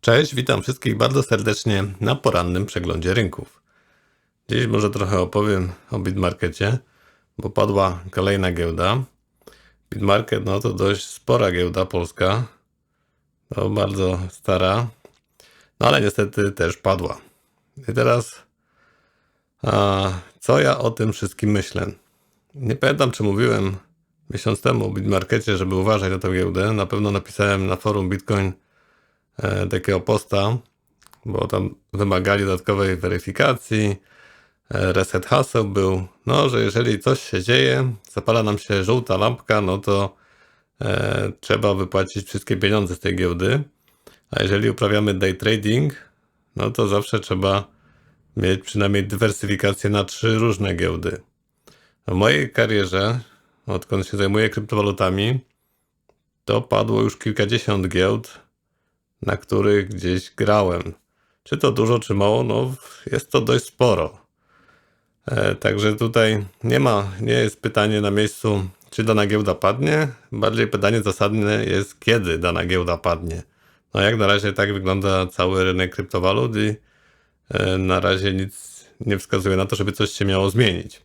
Cześć, witam wszystkich bardzo serdecznie na porannym przeglądzie rynków. Dziś może trochę opowiem o Bitmarkecie, bo padła kolejna giełda. Bitmarket no to dość spora giełda polska, no bardzo stara, no ale niestety też padła. I teraz, a, co ja o tym wszystkim myślę? Nie pamiętam, czy mówiłem miesiąc temu o Bitmarkecie, żeby uważać na tę giełdę. Na pewno napisałem na forum Bitcoin takiego posta, bo tam wymagali dodatkowej weryfikacji. E, reset haseł był, no, że jeżeli coś się dzieje, zapala nam się żółta lampka, no to e, trzeba wypłacić wszystkie pieniądze z tej giełdy. A jeżeli uprawiamy day trading, no to zawsze trzeba mieć przynajmniej dywersyfikację na trzy różne giełdy. W mojej karierze, odkąd się zajmuję kryptowalutami, to padło już kilkadziesiąt giełd, na których gdzieś grałem. Czy to dużo, czy mało? No, jest to dość sporo. E, także tutaj nie ma, nie jest pytanie na miejscu, czy dana giełda padnie. Bardziej pytanie zasadne jest, kiedy dana giełda padnie. No jak na razie tak wygląda cały rynek kryptowalut i e, na razie nic nie wskazuje na to, żeby coś się miało zmienić.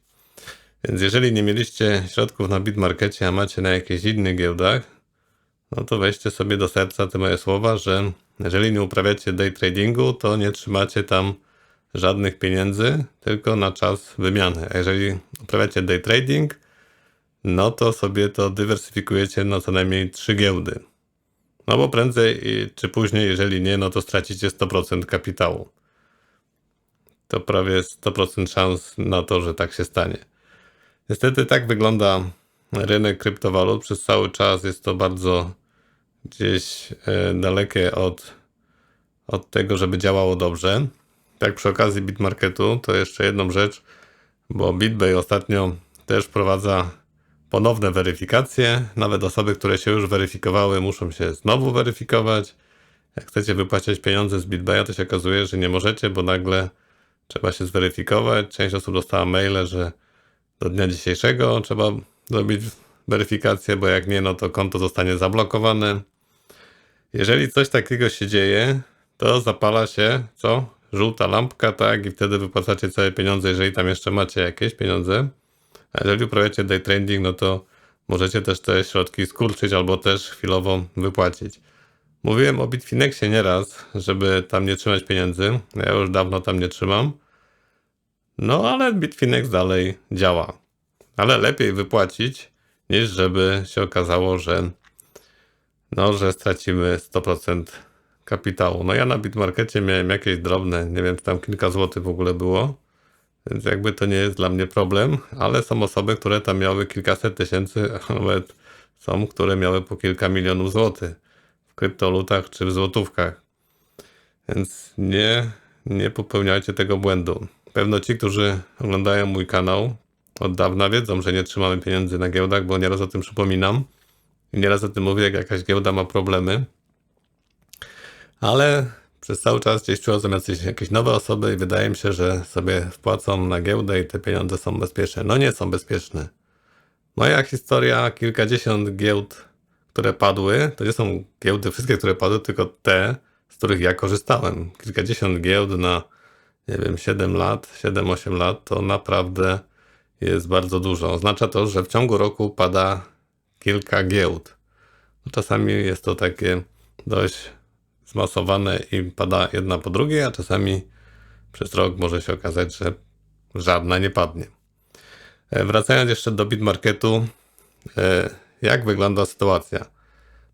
Więc jeżeli nie mieliście środków na Bitmarkecie, a macie na jakichś innych giełdach, no to weźcie sobie do serca te moje słowa, że jeżeli nie uprawiacie day tradingu, to nie trzymacie tam żadnych pieniędzy, tylko na czas wymiany. A jeżeli uprawiacie day trading, no to sobie to dywersyfikujecie na co najmniej trzy giełdy. No bo prędzej i- czy później, jeżeli nie, no to stracicie 100% kapitału. To prawie 100% szans na to, że tak się stanie. Niestety tak wygląda rynek kryptowalut. Przez cały czas jest to bardzo gdzieś e, dalekie od, od tego, żeby działało dobrze. Tak przy okazji Bitmarketu to jeszcze jedną rzecz, bo BitBay ostatnio też wprowadza ponowne weryfikacje. Nawet osoby, które się już weryfikowały, muszą się znowu weryfikować. Jak chcecie wypłacać pieniądze z BitBaya, to się okazuje, że nie możecie, bo nagle trzeba się zweryfikować. Część osób dostała maile, że do dnia dzisiejszego trzeba zrobić weryfikację, bo jak nie, no to konto zostanie zablokowane. Jeżeli coś takiego się dzieje, to zapala się co? Żółta lampka, tak? I wtedy wypłacacie całe pieniądze, jeżeli tam jeszcze macie jakieś pieniądze. A jeżeli uprawiacie day trading, no to możecie też te środki skurczyć albo też chwilowo wypłacić. Mówiłem o Bitfinexie nieraz, żeby tam nie trzymać pieniędzy. Ja już dawno tam nie trzymam. No ale Bitfinex dalej działa. Ale lepiej wypłacić, niż żeby się okazało, że no, że stracimy 100% kapitału. No ja na Bitmarkecie miałem jakieś drobne, nie wiem, czy tam kilka złotych w ogóle było. Więc jakby to nie jest dla mnie problem, ale są osoby, które tam miały kilkaset tysięcy, a nawet są, które miały po kilka milionów złotych w kryptolutach czy w złotówkach. Więc nie, nie popełniajcie tego błędu. Pewno ci, którzy oglądają mój kanał od dawna wiedzą, że nie trzymamy pieniędzy na giełdach, bo nieraz o tym przypominam. I nieraz o tym mówię, jak jakaś giełda ma problemy. Ale przez cały czas gdzieś przychodzą jacyś, jakieś nowe osoby i wydaje mi się, że sobie wpłacą na giełdę i te pieniądze są bezpieczne. No nie są bezpieczne. Moja historia, kilkadziesiąt giełd, które padły, to nie są giełdy wszystkie, które padły, tylko te, z których ja korzystałem. Kilkadziesiąt giełd na, nie wiem, 7 lat, 7-8 lat, to naprawdę jest bardzo dużo. Oznacza to, że w ciągu roku pada kilka giełd. No, Czasami jest to takie dość zmasowane i pada jedna po drugiej, a czasami przez rok może się okazać, że żadna nie padnie. E, Wracając jeszcze do Bitmarketu, e, jak wygląda sytuacja?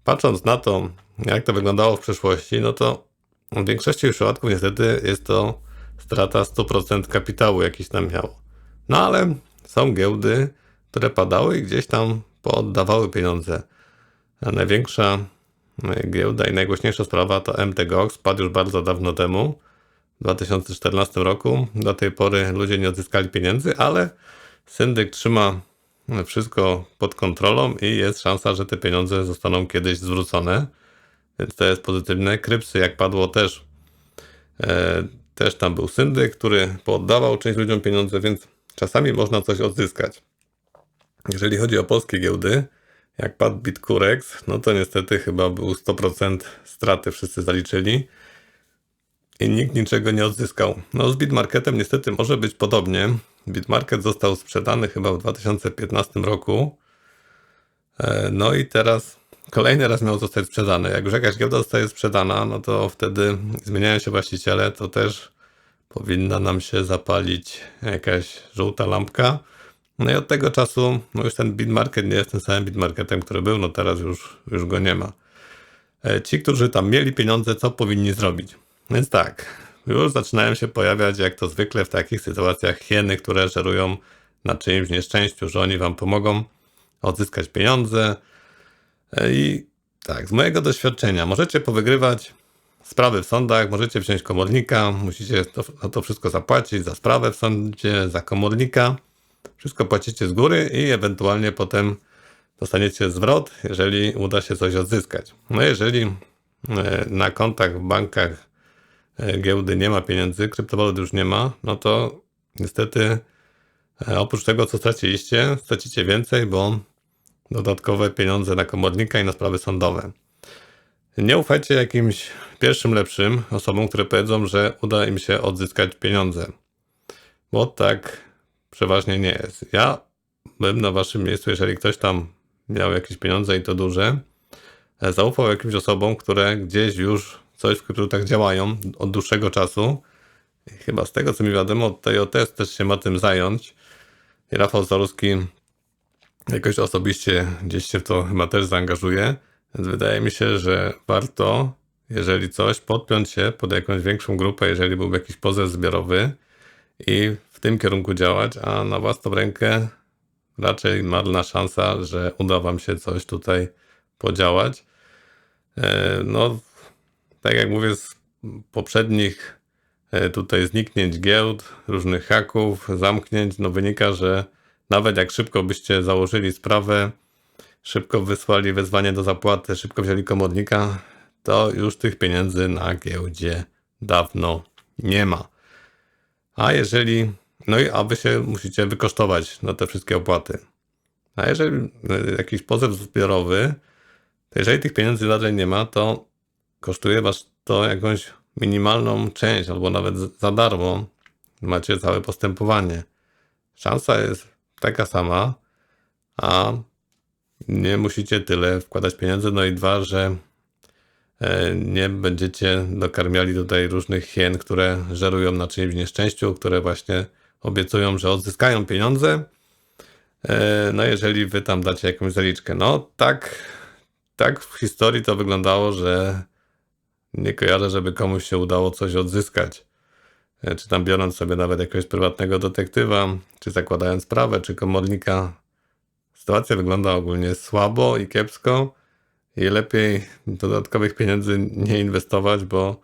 Patrząc na to, jak to wyglądało w przeszłości, no to w większości przypadków niestety jest to strata 100% kapitału, jakiś tam miało. No ale są giełdy, które padały i gdzieś tam pooddawały pieniądze. A największa e, giełda i najgłośniejsza sprawa to MTGOX. Padł już bardzo dawno temu, w 2014 roku. Do tej pory ludzie nie odzyskali pieniędzy, ale syndyk trzyma wszystko pod kontrolą i jest szansa, że te pieniądze zostaną kiedyś zwrócone. Więc to jest pozytywne. Krypsy, jak padło, też E, też tam był syndyk, który pooddawał część ludziom pieniądze, więc czasami można coś odzyskać. Jeżeli chodzi o polskie giełdy, jak padł Bitcurex, no to niestety chyba był 100% straty wszyscy zaliczyli. i nikt niczego nie odzyskał. No z Bitmarketem niestety może być podobnie. Bitmarket został sprzedany chyba w 2015 roku. E, No i teraz kolejny raz miał zostać sprzedany. Jak już jakaś giełda zostaje sprzedana, no to wtedy zmieniają się właściciele, to też powinna nam się zapalić jakaś żółta lampka. No i od tego czasu, no już ten Bitmarket nie jest tym samym Bitmarketem, który był, no teraz już, już go nie ma. E, Ci, którzy tam mieli pieniądze, co powinni zrobić? Więc tak, już zaczynają się pojawiać, jak to zwykle w takich sytuacjach, hieny, które żerują na czyimś nieszczęściu, że oni wam pomogą odzyskać pieniądze. E, I tak, z mojego doświadczenia, możecie powygrywać sprawy w sądach, możecie wziąć komornika, musicie to, za to wszystko zapłacić, za sprawę w sądzie, za komornika. Wszystko płacicie z góry i ewentualnie potem dostaniecie zwrot, jeżeli uda się coś odzyskać. No jeżeli e, na kontach w bankach e, giełdy nie ma pieniędzy, kryptowalut już nie ma, no to niestety e, oprócz tego, co straciliście, stracicie więcej, bo dodatkowe pieniądze na komornika i na sprawy sądowe. Nie ufajcie jakimś pierwszym lepszym osobom, które powiedzą, że uda im się odzyskać pieniądze. Bo tak przeważnie nie jest. Ja bym na waszym miejscu, jeżeli ktoś tam miał jakieś pieniądze i to duże, e, zaufał jakimś osobom, które gdzieś już coś w kryptowalutach działają od dłuższego czasu. I chyba z tego, co mi wiadomo, TJS też się ma tym zająć. I Rafał Zaruski jakoś osobiście gdzieś się w to chyba też zaangażuje. Więc wydaje mi się, że warto, jeżeli coś, podpiąć się pod jakąś większą grupę, jeżeli byłby jakiś pozew zbiorowy i w tym kierunku działać, a na własną rękę raczej marna szansa, że uda wam się coś tutaj podziałać. E, No, tak jak mówię, z poprzednich e, tutaj zniknięć giełd, różnych haków, zamknięć, no wynika, że nawet jak szybko byście założyli sprawę, szybko wysłali wezwanie do zapłaty, szybko wzięli komornika, to już tych pieniędzy na giełdzie dawno nie ma. A jeżeli, no i a wy się musicie wykosztować na te wszystkie opłaty. A jeżeli e, jakiś pozew zbiorowy, to jeżeli tych pieniędzy dalej nie ma, to kosztuje was to jakąś minimalną część, albo nawet za darmo macie całe postępowanie. Szansa jest taka sama, a nie musicie tyle wkładać pieniędzy. No i dwa, że e, nie będziecie dokarmiali tutaj różnych hien, które żerują na czyimś nieszczęściu, które właśnie obiecują, że odzyskają pieniądze. E, No jeżeli wy tam dacie jakąś zaliczkę. No tak, tak w historii to wyglądało, że nie kojarzę, żeby komuś się udało coś odzyskać. E, Czy tam biorąc sobie nawet jakiegoś prywatnego detektywa, czy zakładając sprawę, czy komornika. Sytuacja wygląda ogólnie słabo i kiepsko i lepiej dodatkowych pieniędzy nie inwestować, bo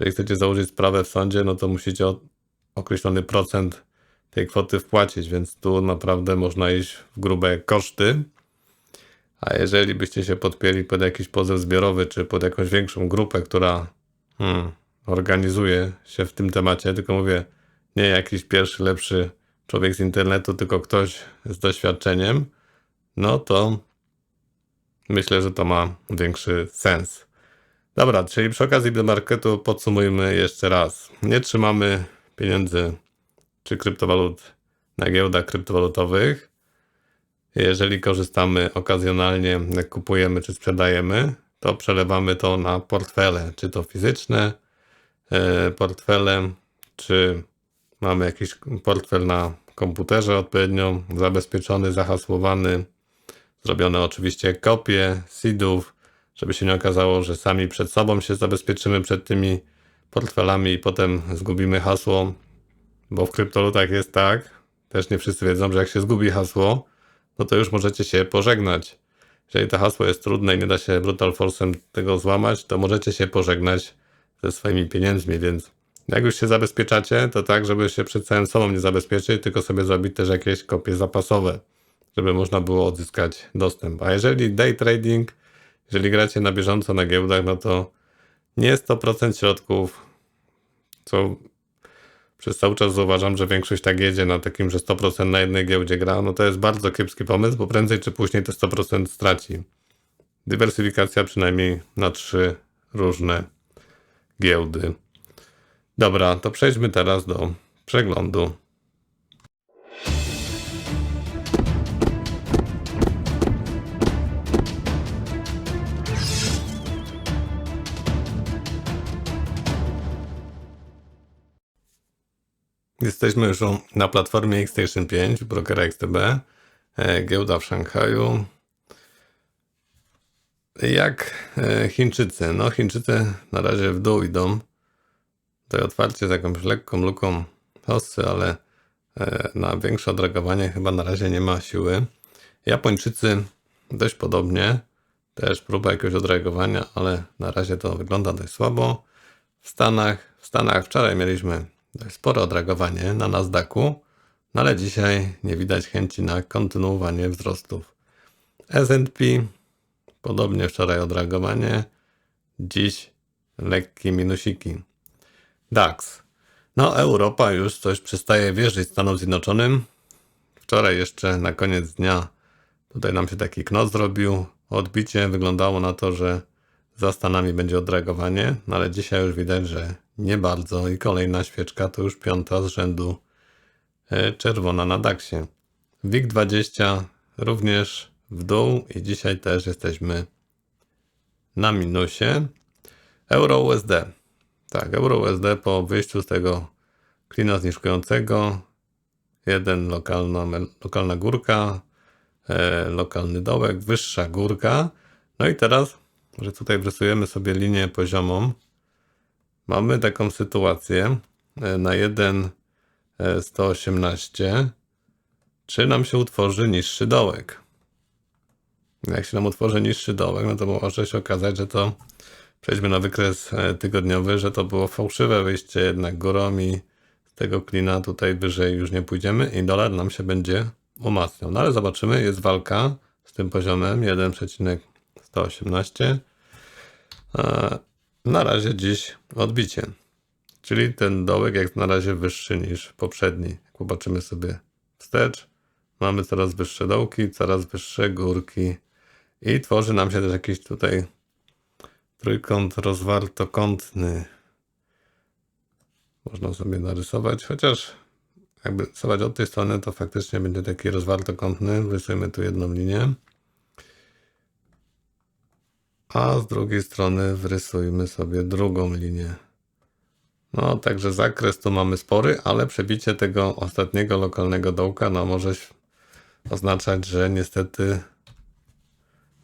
jeżeli chcecie założyć sprawę w sądzie, no to musicie określony procent tej kwoty wpłacić, więc tu naprawdę można iść w grube koszty. A jeżeli byście się podpięli pod jakiś pozew zbiorowy, czy pod jakąś większą grupę, która hmm, organizuje się w tym temacie, tylko mówię, nie jakiś pierwszy, lepszy człowiek z internetu, tylko ktoś z doświadczeniem, no to myślę, że to ma większy sens. Dobra, czyli przy okazji marketu podsumujmy jeszcze raz. Nie trzymamy pieniędzy czy kryptowalut na giełdach kryptowalutowych. Jeżeli korzystamy okazjonalnie, jak kupujemy czy sprzedajemy, to przelewamy to na portfele, czy to fizyczne e, portfele, czy mamy jakiś portfel na komputerze odpowiednio zabezpieczony, zahasłowany, zrobione oczywiście kopie seedów, żeby się nie okazało, że sami przed sobą się zabezpieczymy przed tymi portfelami i potem zgubimy hasło, bo w kryptolutach jest tak, też nie wszyscy wiedzą, że jak się zgubi hasło, no to już możecie się pożegnać. Jeżeli to hasło jest trudne i nie da się brutal force'em tego złamać, to możecie się pożegnać ze swoimi pieniędzmi, więc jak już się zabezpieczacie, to tak, żeby się przed całym sobą nie zabezpieczyć, tylko sobie zrobić też jakieś kopie zapasowe, żeby można było odzyskać dostęp. A jeżeli day trading, jeżeli gracie na bieżąco na giełdach, no to nie 100% środków, co przez cały czas zauważam, że większość tak jedzie na takim, że 100% na jednej giełdzie gra, no to jest bardzo kiepski pomysł, bo prędzej czy później te 100% straci. Dywersyfikacja przynajmniej na trzy różne giełdy. Dobra, to przejdźmy teraz do przeglądu. Jesteśmy już na platformie Xstation 5 brokera XTB, e, giełda w Szanghaju. Jak e, Chińczycy? No, Chińczycy na razie w dół idą. Tutaj otwarcie z jakąś lekką luką hossy, ale e, na większe odreagowanie chyba na razie nie ma siły. Japończycy dość podobnie. Też próba jakiegoś odreagowania, ale na razie to wygląda dość słabo. W Stanach, w Stanach wczoraj mieliśmy dość spore odreagowanie na Nasdaqu, no ale dzisiaj nie widać chęci na kontynuowanie wzrostów. S&P podobnie wczoraj odreagowanie, dziś lekkie minusiki. DAX. No, Europa już coś przestaje wierzyć Stanom Zjednoczonym. Wczoraj jeszcze na koniec dnia tutaj nam się taki knot zrobił. Odbicie wyglądało na to, że za Stanami będzie odreagowanie, no ale dzisiaj już widać, że nie bardzo i kolejna świeczka to już piąta z rzędu e, czerwona na DAXie. WIG20 również w dół i dzisiaj też jesteśmy na minusie. Euro USD. Tak, Euro USD po wyjściu z tego klina zniżkującego. Jeden lokalna, lokalna górka, e, lokalny dołek, wyższa górka. No i teraz, że tutaj wrysujemy sobie linię poziomą, mamy taką sytuację e, na 1 e, 118, czy nam się utworzy niższy dołek. Jak się nam utworzy niższy dołek, no to może się okazać, że to przejdźmy na wykres e, tygodniowy, że to było fałszywe wyjście jednak górą i z tego klina tutaj wyżej już nie pójdziemy i dolar nam się będzie umacniał. No ale zobaczymy, jest walka z tym poziomem 1,118. Na razie dziś odbicie. Czyli ten dołek jak na razie wyższy niż poprzedni. Jak popatrzymy sobie wstecz, mamy coraz wyższe dołki, coraz wyższe górki i tworzy nam się też jakiś tutaj trójkąt rozwartokątny. Można sobie narysować, chociaż jakby rysować od tej strony, to faktycznie będzie taki rozwartokątny. Rysujemy tu jedną linię. A z drugiej strony wrysujmy sobie drugą linię. No, także zakres tu mamy spory, ale przebicie tego ostatniego lokalnego dołka no, może oznaczać, że niestety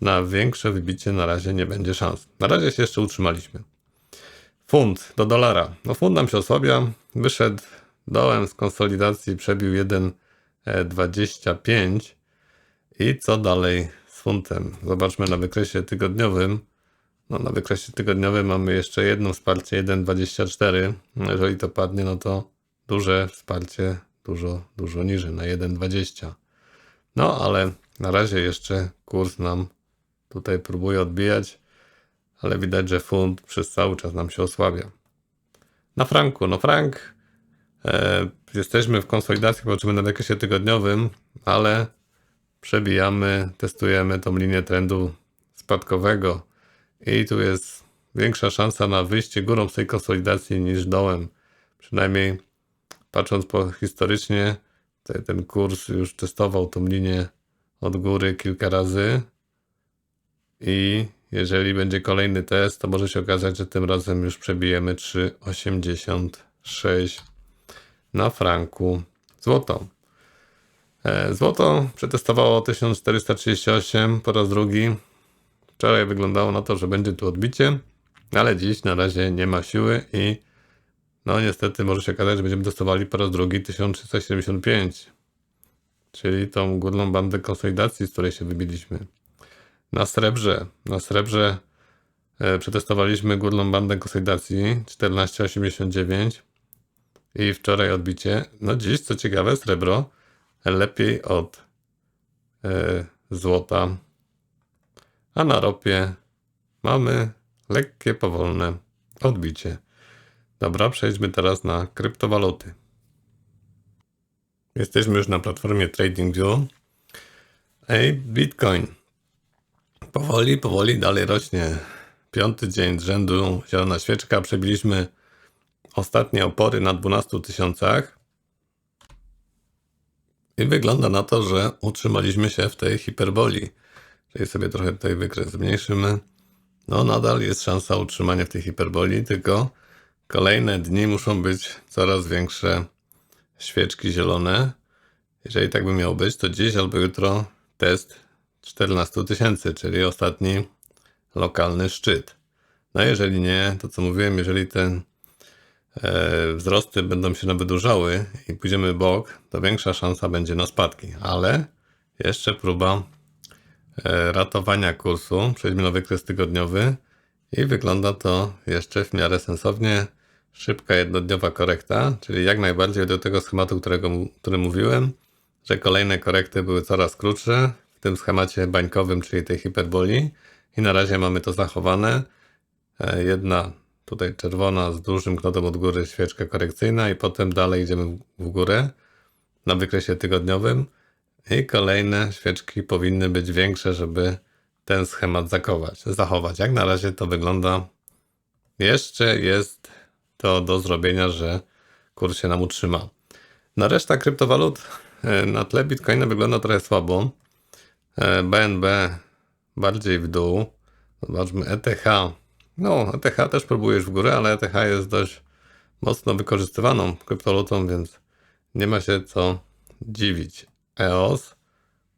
na większe wybicie na razie nie będzie szans. Na razie się jeszcze utrzymaliśmy. Funt do dolara. No fund nam się osłabia. Wyszedł dołem z konsolidacji, przebił 1,25 i co dalej funtem? Zobaczmy na wykresie tygodniowym. No, na wykresie tygodniowym mamy jeszcze jedno wsparcie 1,24. Jeżeli to padnie, no to duże wsparcie, dużo, dużo niżej, na 1,20. No, ale na razie jeszcze kurs nam tutaj próbuje odbijać, ale widać, że funt przez cały czas nam się osłabia. Na franku, no frank, e, jesteśmy w konsolidacji, patrzymy na wykresie tygodniowym, ale przebijamy, testujemy tą linię trendu spadkowego i tu jest większa szansa na wyjście górą z tej konsolidacji niż dołem. Przynajmniej patrząc po historycznie, ten kurs już testował tą linię od góry kilka razy i jeżeli będzie kolejny test, to może się okazać, że tym razem już przebijemy 3,86 na franku złoto. E, złoto przetestowało 1438 po raz drugi. Wczoraj wyglądało na to, że będzie tu odbicie, ale dziś na razie nie ma siły i no niestety może się okazać, że będziemy testowali po raz drugi 1375, czyli tą górną bandę konsolidacji, z której się wybiliśmy. Na srebrze, na srebrze e, przetestowaliśmy górną bandę konsolidacji 1489 i wczoraj odbicie. No dziś, co ciekawe, srebro lepiej od e, złota a na ropie mamy lekkie, powolne odbicie. Dobra, przejdźmy teraz na kryptowaluty. Jesteśmy już na platformie TradingView. Ej, Bitcoin. Powoli, powoli dalej rośnie. Piąty dzień z rzędu zielona świeczka. Przebiliśmy ostatnie opory na 12 tysiącach. I wygląda na to, że utrzymaliśmy się w tej hiperboli. Czyli sobie trochę tutaj wykres zmniejszymy. No, nadal jest szansa utrzymania w tej hiperboli, tylko kolejne dni muszą być coraz większe świeczki zielone. Jeżeli tak by miało być, to dziś albo jutro test 14 tysięcy, czyli ostatni lokalny szczyt. No jeżeli nie, to co mówiłem, jeżeli te e, wzrosty będą się wydłużały i pójdziemy bok, to większa szansa będzie na spadki. Ale jeszcze próba e, ratowania kursu. Przejdźmy na wykres tygodniowy i wygląda to jeszcze w miarę sensownie. Szybka jednodniowa korekta, czyli jak najbardziej do tego schematu, którego, który mówiłem, że kolejne korekty były coraz krótsze w tym schemacie bańkowym, czyli tej hiperboli. I na razie mamy to zachowane. E, Jedna tutaj czerwona z dużym knotem od góry świeczka korekcyjna i potem dalej idziemy w górę na wykresie tygodniowym i kolejne świeczki powinny być większe, żeby ten schemat zachować. zachować. Jak na razie to wygląda. Jeszcze jest to do zrobienia, że kurs się nam utrzyma. Na reszta kryptowalut e, na tle Bitcoina wygląda trochę słabo. E, BNB bardziej w dół. Zobaczmy ETH. No, ETH też próbujesz w górę, ale ETH jest dość mocno wykorzystywaną kryptowalutą, więc nie ma się co dziwić. EOS.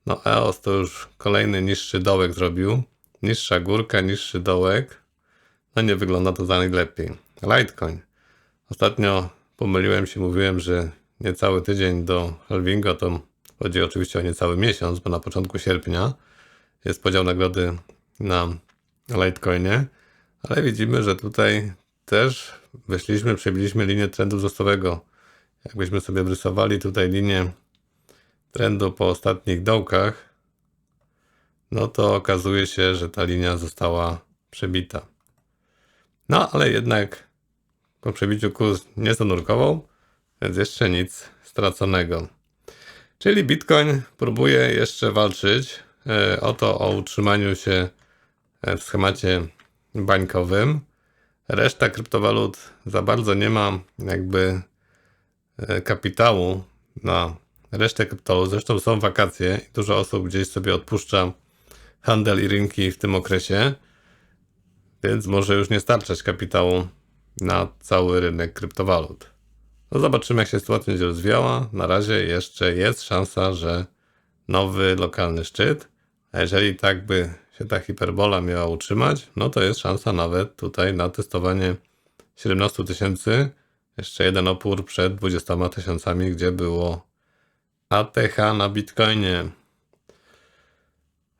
No, EOS to już kolejny niższy dołek zrobił. Niższa górka, niższy dołek. No, nie wygląda to za najlepiej. Litecoin. Ostatnio pomyliłem się, mówiłem, że niecały tydzień do halvinga to chodzi oczywiście o niecały miesiąc, bo na początku sierpnia jest podział nagrody na Litecoinie, ale widzimy, że tutaj też weszliśmy, przebiliśmy linię trendu wzrostowego. Jakbyśmy sobie wrysowali tutaj linię trendu po ostatnich dołkach, no to okazuje się, że ta linia została przebita. No, ale jednak po przebiciu kurs nie zanurkował, więc jeszcze nic straconego. Czyli Bitcoin próbuje jeszcze walczyć e, o to, o utrzymaniu się e, w schemacie bańkowym. Reszta kryptowalut za bardzo nie ma jakby e, kapitału na resztę kryptowalut. Zresztą są wakacje i dużo osób gdzieś sobie odpuszcza handel i rynki w tym okresie, więc może już nie starczać kapitału na cały rynek kryptowalut. No zobaczymy, jak się sytuacja będzie rozwijała. Na razie jeszcze jest szansa, że nowy lokalny szczyt. A jeżeli tak by się ta hiperbola miała utrzymać, no to jest szansa nawet tutaj na testowanie 17 tysięcy. Jeszcze jeden opór przed 20 tysiącami, gdzie było ATH na Bitcoinie.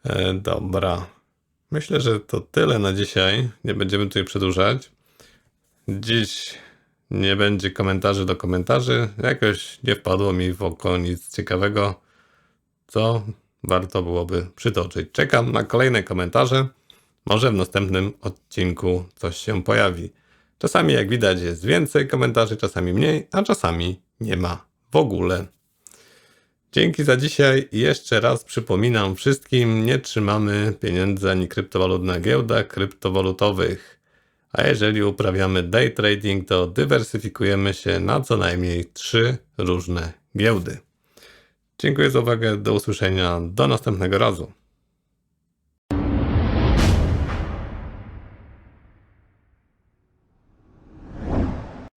E, dobra. Myślę, że to tyle na dzisiaj. Nie będziemy tutaj przedłużać. Dziś nie będzie komentarzy do komentarzy. Jakoś nie wpadło mi w oko nic ciekawego, co warto byłoby przytoczyć. Czekam na kolejne komentarze. Może w następnym odcinku coś się pojawi. Czasami, jak widać, jest więcej komentarzy, czasami mniej, a czasami nie ma w ogóle. Dzięki za dzisiaj jeszcze raz przypominam wszystkim, nie trzymamy pieniędzy ani kryptowalut na giełdach kryptowalutowych. A jeżeli uprawiamy day trading, to dywersyfikujemy się na co najmniej trzy różne giełdy. Dziękuję za uwagę, do usłyszenia, do następnego razu.